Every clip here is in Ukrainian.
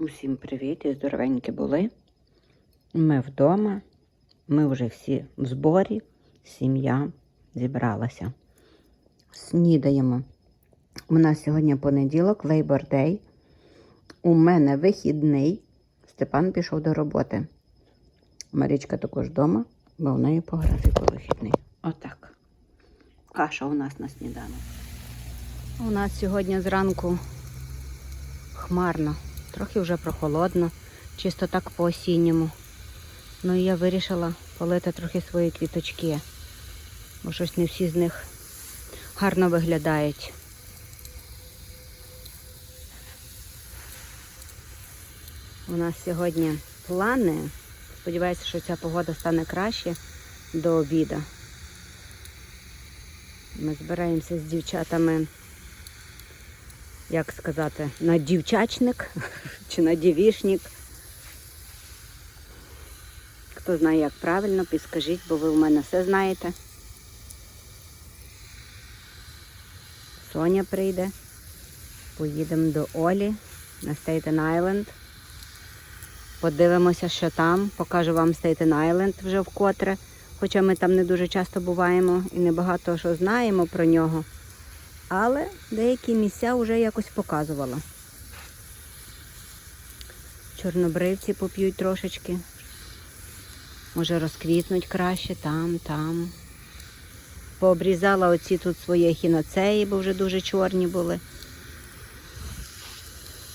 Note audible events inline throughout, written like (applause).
Усім привіт і здоровенькі були. Ми вдома, ми вже всі в зборі, сім'я зібралася. Снідаємо. У нас сьогодні понеділок, Labor Day. У мене вихідний. Степан пішов до роботи. Марічка також вдома, бо в неї по графіку вихідний. Отак. Каша у нас на сніданок. У нас сьогодні зранку хмарно, трохи вже прохолодно, чисто так по осінньому. Ну і я вирішила полити трохи свої квіточки, бо щось не всі з них гарно виглядають. У нас сьогодні плани. Сподіваюся, що ця погода стане краще до обіду. Ми збираємося з дівчатами як сказати, на дівчачник чи на дівішник. Хто знає, як правильно, підскажіть, бо ви в мене все знаєте. Соня прийде. Поїдемо до Олі на Стейтен Айленд. Подивимося, що там. Покажу вам Стейтен Айленд вже вкотре. Хоча ми там не дуже часто буваємо і не багато що знаємо про нього але деякі місця вже якось показувала. Чорнобривці поп'ють трошечки. Може розквітнуть краще там, там. Пообрізала оці тут свої хіноцеї, бо вже дуже чорні були.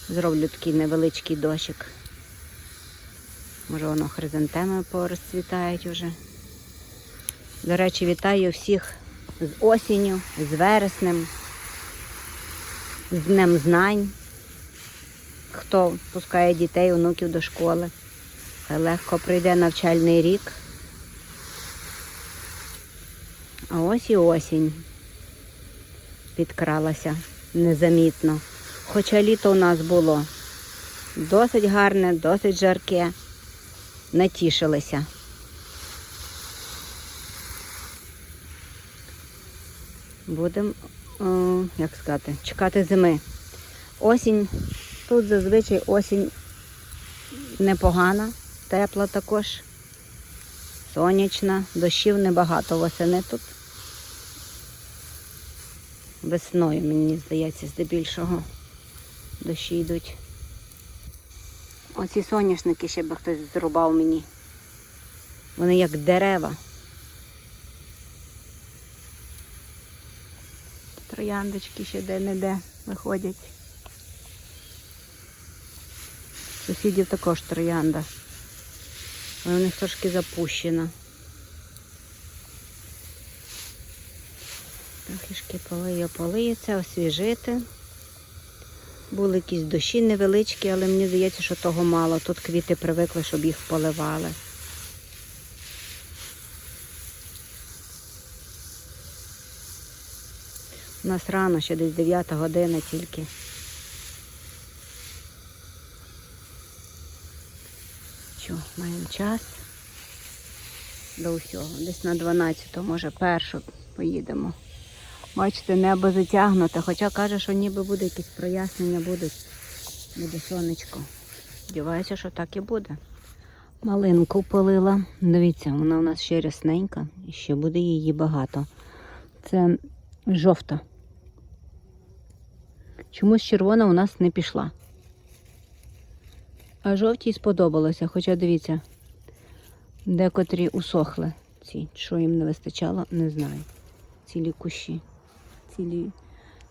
Зроблю такий невеличкий дощик. Може воно хризантеми порозцвітають уже. До речі, вітаю всіх з осінню, з вереснем з Днем Знань. Хто пускає дітей, онуків до школи. Хай легко прийде навчальний рік. А ось і осінь підкралася незамітно. Хоча літо у нас було досить гарне, досить жарке. Натішилися. Будемо як сказати, чекати зими. Осінь, тут зазвичай осінь непогана, тепла також, сонячна, дощів небагато восени тут. Весною, мені здається, здебільшого дощі йдуть. Оці соняшники ще би хтось зрубав мені. Вони як дерева. Трояндочки ще де-не-де виходять. Сусідів також троянда. Але у них трошки запущена. Трохішки полию, це, освіжити. Були якісь дощі невеличкі, але мені здається, що того мало. Тут квіти привикли, щоб їх поливали. У нас рано, ще десь 9 година тільки. Що, маємо час до усього. Десь на 12, може першу поїдемо. Бачите, небо затягнуте, хоча каже, що ніби буде якісь прояснення, будуть. Буде сонечко. Сподіваюся, що так і буде. Малинку полила. Дивіться, вона у нас ще рясненька і ще буде її багато. Це жовта. Чомусь червона у нас не пішла. А жовтій сподобалося, хоча дивіться, декотрі усохли ці, що їм не вистачало, не знаю. Цілі кущі, цілі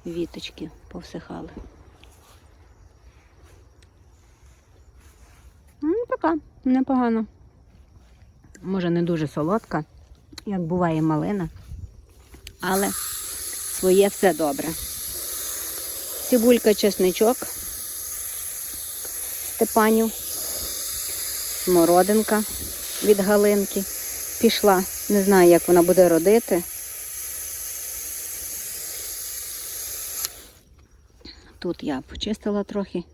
віточки повсихали. Ну, така, непогана. Може, не дуже солодка, як буває малина, але своє все добре. Цибулька, чесничок, степанів, смородинка від галинки. Пішла. Не знаю, як вона буде родити. Тут я почистила трохи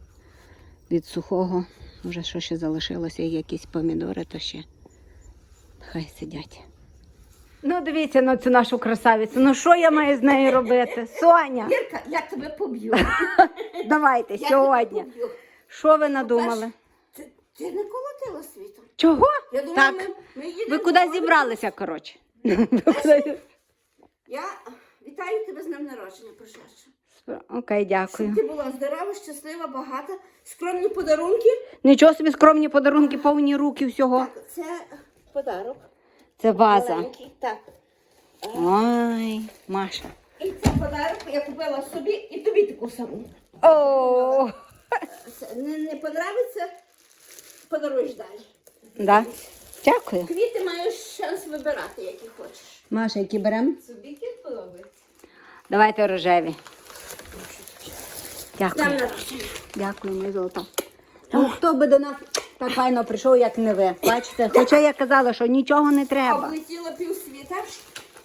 від сухого. Вже що ще залишилося, якісь помідори, то ще хай сидять. Ну, дивіться на цю нашу красавицю. Ну що я маю з нею робити? Соня, Вірка, я тебе поб'ю. (laughs) давайте Я сьогодні. тебе поб'ю. Що ви надумали? Ти, ти не колотила світом. Чого? Я думаю, Так. ми, ми їдемо. Ви куди зібралися, коротше? (laughs) Ви куди- Я вітаю тебе з днем народження, прошедше. Окей, Щоб дякую. ти була здорова, щаслива, багата, скромні подарунки. Нічого собі скромні подарунки, повні руки всього. Так, це подарок. Це. Маленький. Так. Ой, Маша. І це подарок я купила собі і тобі таку саму. О, Не, не подобається, подаруєш далі. да. Дякую. Квіти маєш шанс вибирати, які хочеш. Маша, які беремо? Собі квіт подобається. Давайте рожеві. Дякую. Дякую, моє золото. Ну, хто би до нас так файно прийшов, як не ви. Бачите, хоча я казала, що нічого не треба. Облетіла півсвіта.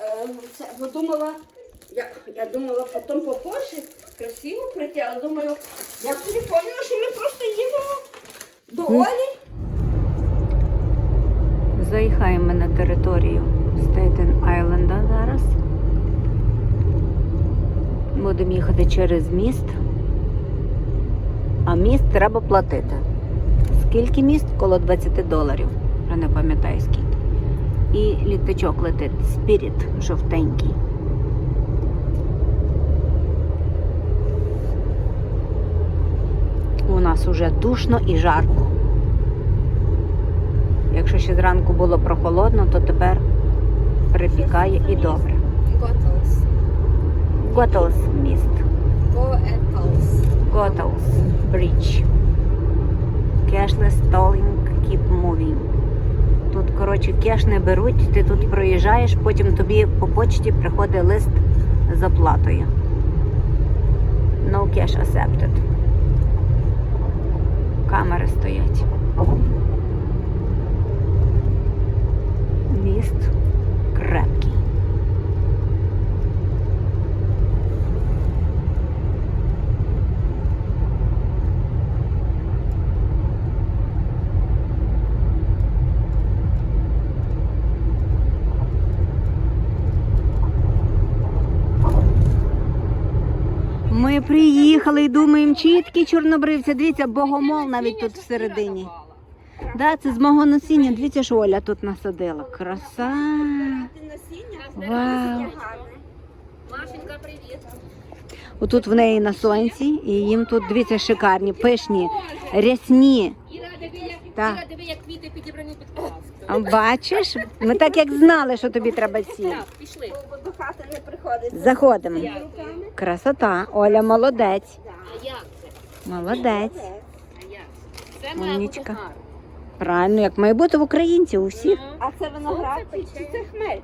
Е, Це, бо думала, я, я думала потім по Польщі красиво прийти, але думаю, я собі поняла, що ми просто їдемо до Олі. Заїхаємо на територію Стейтен Айленда зараз. Будемо їхати через міст. А міст треба платити. Скільки міст? Коло 20 доларів. Вже не пам'ятаю скільки. І літачок летить. Спіріт жовтенький. У нас уже душно і жарко. Якщо ще зранку було прохолодно, то тепер припікає і добре. Готовс міст. Готовс Bridge. Cashless tolling, keep moving. Тут, коротше, кеш не беруть, ти тут проїжджаєш, потім тобі по почті приходить лист з оплатою. No cash accepted. Камери стоять. Міст крепкий. Ми приїхали і думаємо, чіткі чорнобривці. Дивіться, богомол навіть тут всередині. Да, це з мого насіння. Дивіться, що Оля тут насадила. Краса. Вау. Машенька, привіт. Отут в неї на сонці, і їм тут дивіться шикарні, пишні, рясні. Так. Іра, диви, як квіти підібрані під. А Бачиш? Ми так як знали, що тобі треба ці. Так, пішли. Бо до хати не приходить. Заходимо. Руками. Красота. Оля молодець. А як це? Молодець. А як це? Це має бути Умнічка. гарно. Правильно, як має бути в українців у всіх. Ну, А це виноград Сонце чи пече. це хмель?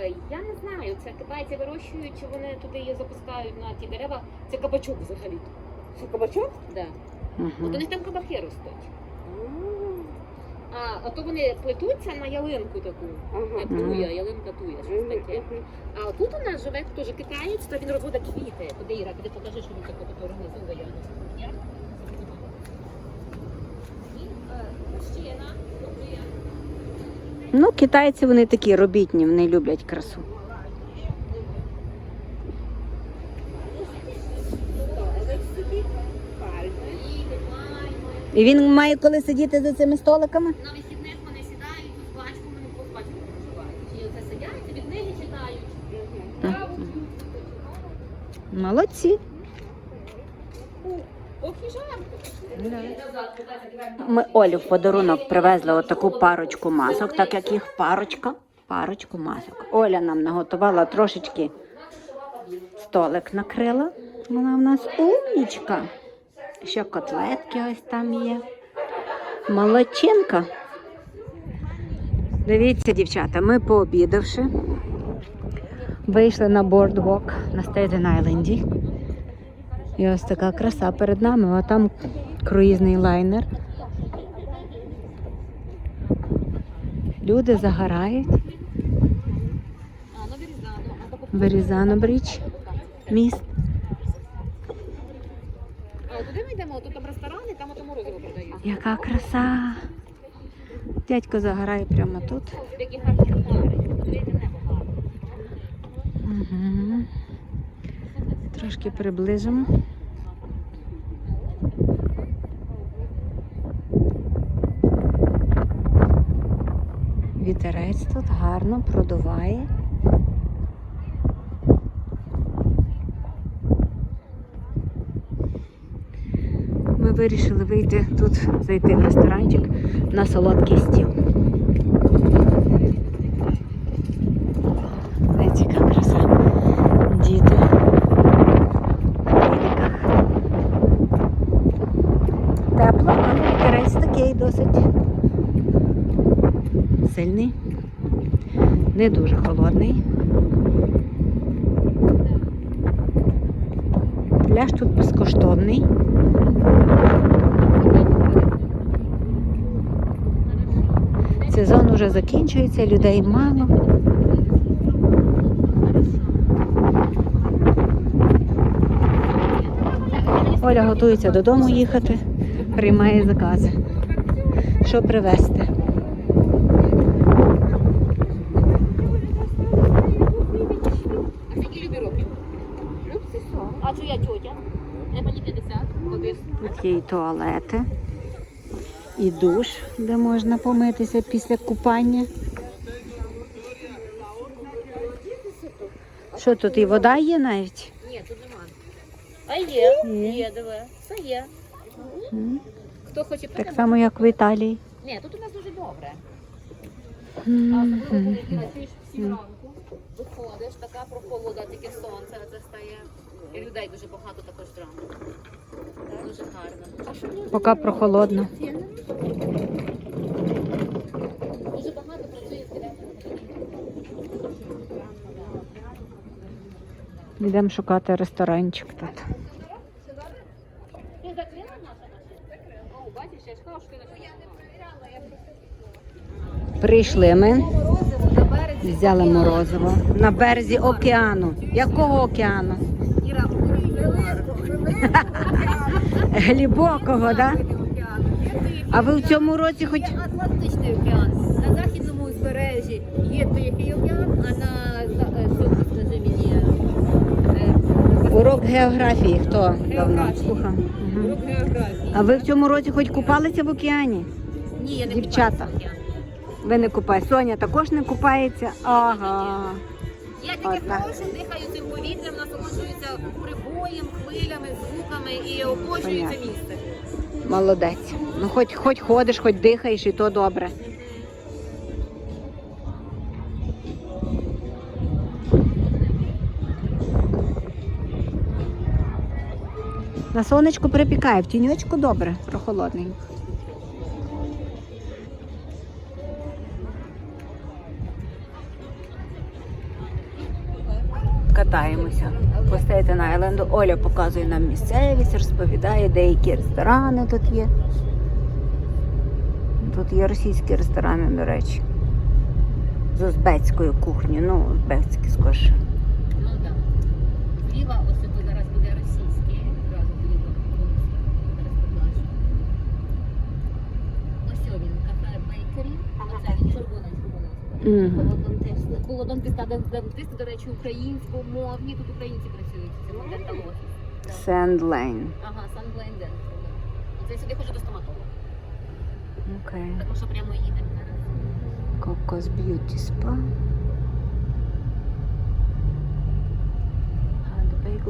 е, Я не знаю, це китайці вирощують, чи вони туди її запускають на ті дерева. Це кабачок взагалі. Це кабачок? Да. Мгм. От у них там кабаки ростуть. А, а то вони плетуться на ялинку таку. Ага. Як туя, ялинка туя, щось таке. А тут у нас живе теж китаєць, то він розводить квіти. Куди Іра, ти покажи, що він таке тут. Я? Він е, мужчина. Ну, китайці вони такі робітні, вони люблять красу. Їде, має. І він має коли сидіти за цими столиками? На вихідних вони сідають з батьком, вони з батьком проживають. І оце сидять, і від книги читають. Молодці. Ми Олі в подарунок привезли отаку парочку масок, так як їх парочка, парочку масок. Оля нам наготувала трошечки столик накрила. Вона в нас умнічка. Ще котлетки ось там є. Молодчинка. Дивіться, дівчата, ми пообідавши. Вийшли на бордвок на Стейтен Айленді. І ось така краса перед нами, а там круїзний лайнер. Люди загорають. Ну. Берізано Бріч, міст. Яка краса! Дядько загорає прямо тут. Угу. Трошки приближимо. Вітерець тут гарно продуває. Вирішили вийти тут, зайти в ресторанчик на солодкий стіл. Дивіться. Діти на великах. Тепло, але вітерець такий досить сильний, не дуже холодний. Пляж тут безкоштовний. Уже закінчується, людей мало. Оля готується додому їхати, приймає закази. Що привезти? А? А чия тьотя? Я мені 50. Тут є і туалети, і душ, де можна помитися після купання. Що тут і вода є навіть? Ні, тут немає. А є, Є. є, диви. Це є. М, Хто хоче Так само, як в Італії. Ні, тут у нас дуже добре. А коли ти працюєш в ранку, виходиш, така прохолода, тільки сонце це стає. І людей дуже багато також зранку. Дуже гарно. Поки прохолодно. Дуже багато працює з Йдемо шукати ресторанчик тут. Прийшли ми, взяли морозиво на березі океану. Якого океану? Глибокого, так? А ви в цьому році хоч Є Атлантичний океан. На західному узбережжі є Тихий океан, а на за- е, е, урок географії хто давно Географії. урок географії. А ви в цьому році хоч купалися в океані? Ні, я не Дівчата. Ви не купаєте. Соня також не купається. Ага. Я тільки прошу, дихаю цим повітрям, насолоджуюся прибоєм, хвилями, звуками і обожнюю це місце. Молодець. Ну хоч хоч ходиш, хоч дихаєш, і то добре. На сонечку припікає, в тіньочку добре, прохолодний. Катаємося по Стейтен Айленду. Оля показує нам місцевість, розповідає, деякі ресторани тут є. Тут є російські ресторани, до речі. З узбецькою кухнею. Ну, узбецькі скорше. Ну так. Зліва, тут зараз буде російське, зразу зліва. Зараз покажу. Ось він, кафе Бейкері. Оце він червоний Мгм. Та до речі, українськомовні. Тут українці працюють. Це дентал офіс. Сенд Лейн. Ага, Sunblend Dental. Це сюди ходжу до стоматолога. Окей. Так що прямо їдемо зараз. Кокос Б'юті Спа.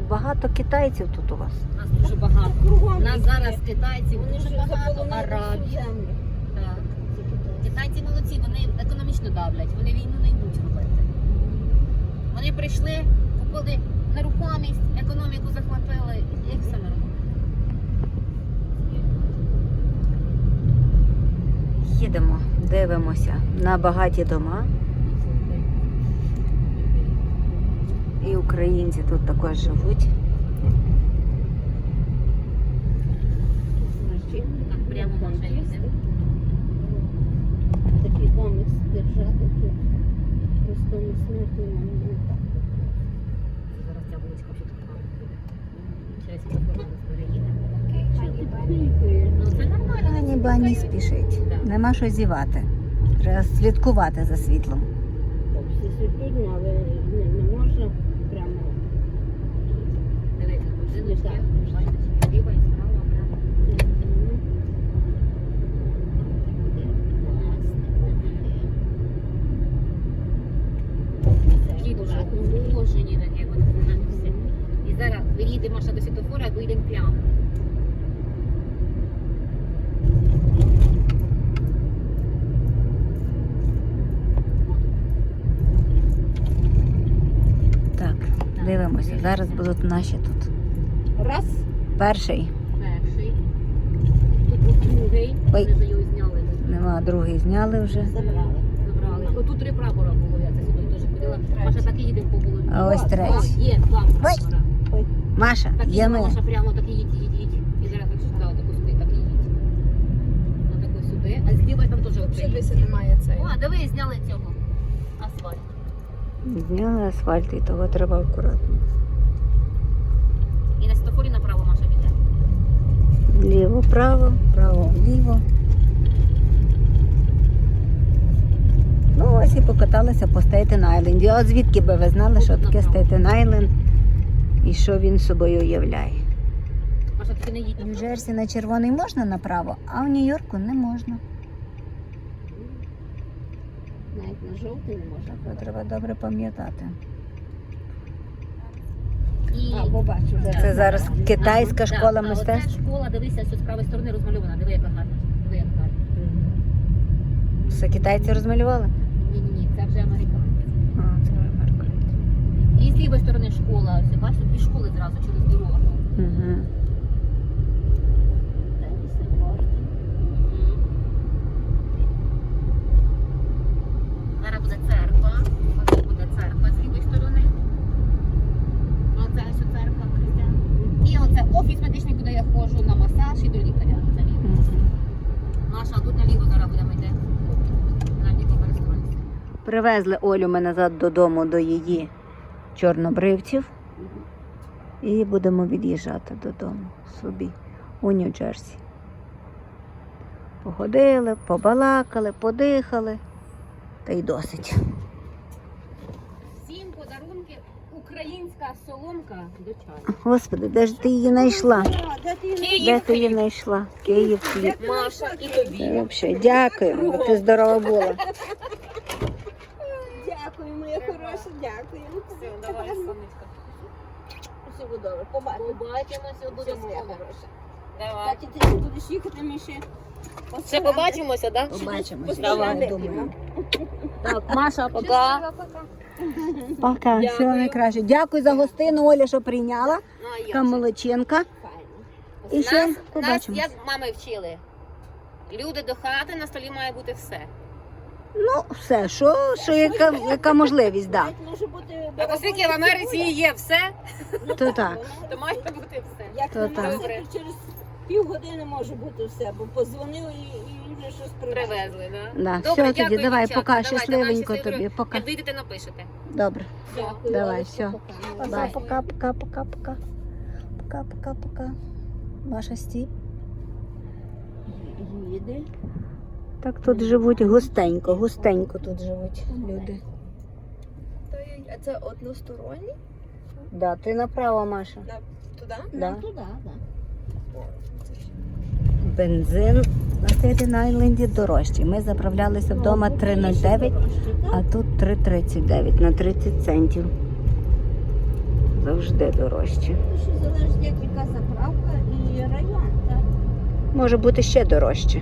Багато китайців тут у вас. Нас дуже багато. Нас зараз китайців дуже багато, арабів. Так. Китайці молодці, вони економічно давлять, вони війну не йдуть. Вони прийшли, купили нерухомість, економіку захватили і все нормально. Їдемо, дивимося на багаті дома. І українці тут також живуть. Прямо йдемо. Такий комікс держати тут. Просто смерті смертельно не так. Зараз ця вуличка вже така буде. Через світлофор переїдемо. Ну спішить. Нема що зівати. Треба слідкувати за світлом. Всі світлі, але не, не можна прямо. Дивіться, будиночки, бачите, зліва і справа прямо. подивимося. Зараз будуть наші тут. Раз. Перший. Перший. Тут другий. Ой. Ми вже його зняли. Нема, другий зняли вже. Забрали. Забрали. Отут три прапора було, я це сюди теж ходила. Маша так і їде по вулиці. А ось О, третій. Є два прапора. Маша, Так є ми. Маша прямо так і їдь, їдь, їдь. І зараз так сюди, отаку сюди, так і їдь. Отаку сюди. А зліва там теж окремо. немає цей. О, диви, зняли цього. Асфальт. Зняли асфальт і того треба акуратно. І на світофорі направо Маша піде. Ліво, право, право, ліво. Ну, ось і покаталися по Стейтен Айленді. От звідки би ви знали, що таке Стейтен Айленд і що він собою уявляє? В Нью-Джерсі на червоний можна направо, а в Нью-Йорку не можна. Навіть на жовтий не можна. Треба добре пам'ятати. І... Або бачу, вже. Це зараз китайська школа мистецтв. оця школа, дивися, що з правої сторони розмальована. Диви, яка гарна. Диви, яка гарна. Все китайці розмалювали? Ні-ні-ні, це вже американці. А, це американці. І з лівої сторони школа. Ось, бачите, дві школи зразу через дорогу. Угу. Зараз буде церква. Ось буде церква з лівої сторони. Оце ось церква християн. І оце офіс медичний, куди я ходжу на масаж і до лікаря. Це ліво. Маша, а тут наліво зараз будемо йти. На ліво користуватися. Привезли Олю ми назад додому до її чорнобривців. І будемо від'їжджати додому собі у Нью-Джерсі. Походили, побалакали, подихали. Та й досить. Всім подарунки українська соломка до чаю. Господи, де ж ти її знайшла? Де ти її знайшла? Київ. Маша і тобі. Дякую, ти здорова була. Дякую, дякую. Все, давай, сонечко. Все буде добре, побачимо. Побачимося Все моя обов'язково. хороша. Давай. Так, і ти будеш їхати, ми ще Ще побачимося, так? Побачимось. Давай. думаю. Так, Маша, пока. Пока, Дякую. всього найкраще. Дякую за гостину, Оля, що прийняла. Ну, а я Така вже. молодчинка. І нас, ще нас, побачимось. як мами вчили. Люди до хати, на столі має бути все. Ну, все, що, що яка, яка можливість, да. Навіть може бути А оскільки в Америці є все, То так. то має бути все. Як То на так. мене, Добре. через півгодини може бути все, бо позвонили і, і вже щось привезли. Привезли, да? Да. Добре, все, тоді дякую, давай, пока, Давайте, щасливенько давай, щасливо. тобі, пока. Як вийдете, напишете. Добре. Дякую, Давай, все. пока. Бай. Пока, пока, пока, пока. Пока, пока, пока. Маша стій. Їде. Так тут живуть густенько, густенько тут живуть люди. А це односторонній? Да, ти направо, Маша. Туди? Да. Ну, туди, да. Бензин на Стейтен Айленді дорожчий. Ми заправлялися вдома 3,09, а тут 3,39 на 30 центів. Завжди дорожче. Залежить, як яка заправка і район, так? Може бути ще дорожче.